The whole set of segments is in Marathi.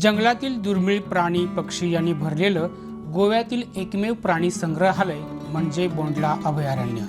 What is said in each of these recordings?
जंगलातील दुर्मिळ प्राणी पक्षी यांनी भरलेलं गोव्यातील एकमेव प्राणी संग्रहालय म्हणजे बोंडला अभयारण्य.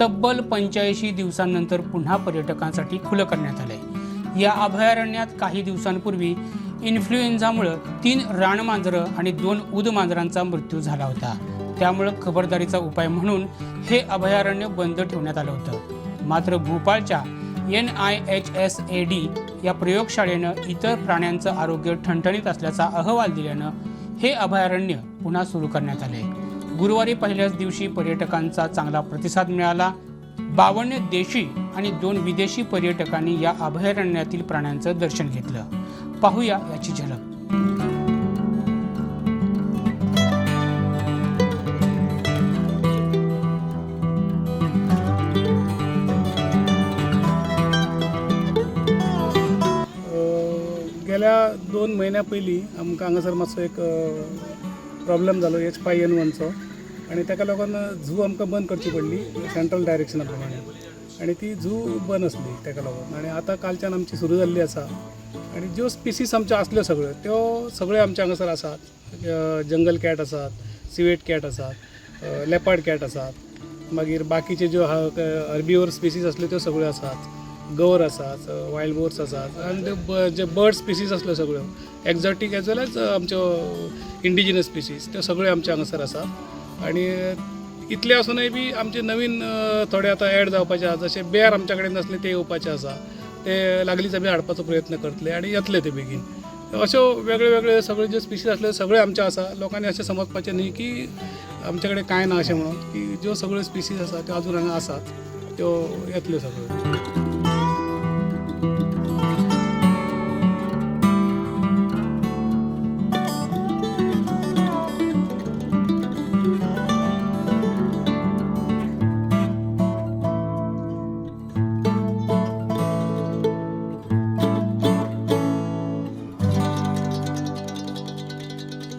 तब्बल पंच्याऐंशी दिवसांनंतर पुन्हा पर्यटकांसाठी खुलं करण्यात आलंय. या अभयारण्यात काही दिवसांपूर्वी इन्फ्लुएन्झामुळं तीन रानमांजरं आणि दोन उदमांजरांचा मृत्यू झाला होता. त्यामुळं खबरदारीचा उपाय म्हणून हे अभयारण्य बंद ठेवण्यात आलं होतं. मात्र भोपाळच्या N I H S A D या प्रयोगशाळेनं इतर प्राण्यांचं आरोग्य ठणठणीत असल्याचा अहवाल दिल्यानं हे अभयारण्य पुन्हा सुरू करण्यात आले. गुरुवारी पहिल्याच दिवशी पर्यटकांचा चांगला प्रतिसाद मिळाला. बावन्न देशी आणि दोन विदेशी पर्यटकांनी या अभयारण्यातील प्राण्यांचं दर्शन घेतलं. पाहूया याची झलक. गेल्या दोन महिन्या पयलीं आमकां हांगासर मातसो एक प्रॉब्लेम जालो एच फाय एन वनचो आनी ताका लागून झू आमकां बंद करची पडली सेंट्रल डायरेक्शना प्रमाणे. आनी ती झू बंद आसली ताका लागून. आनी आतां कालच्यान आमची सुरू जाल्ली आसा आनी ज्यो स्पिसीस आमच्यो आसल्यो सगळ्यो त्यो सगळ्यो आमच्या हांगासर आसात जंगल कॅट आसात सिवेट कॅट आसात लेपर्ड कॅट आसात मागीर बाकीचे ज्यो हर्बिओर स्पिसीस आसल्यो त्यो सगळ्यो आसात गवर आसात वायल्ड बोर्स आसात आनी त्यो ब- जे बर्ड स्पिसीस आसल्यो सगळ्यो एक्झॉटीक एज वेल एज आमच्यो इंडिजिनस स्पिसीस त्यो सगळ्यो आमच्या हांगासर आसा आनी इतले आसुनूय बी आमचे नवीन थोडे आतां एड जावपाचे आसा जशे बेर आमच्या कडेन नासले ते येवपाचे आसा ते लागलीच आमी हाडपाचो प्रयत्न करतले आनी येतले ते बेगीन अश्यो वेगळे वेगळे सगळे जे स्पिसीस आसल्यो सगळे आमचे आसा लोकांनी अशें समजपाचें न्ही की आमचे कडेन कांय ना अशें म्हणून की ज्यो सगळ्यो स्पिसीस आसा त्यो अजून हांगा आसात त्यो येतल्यो सगळ्यो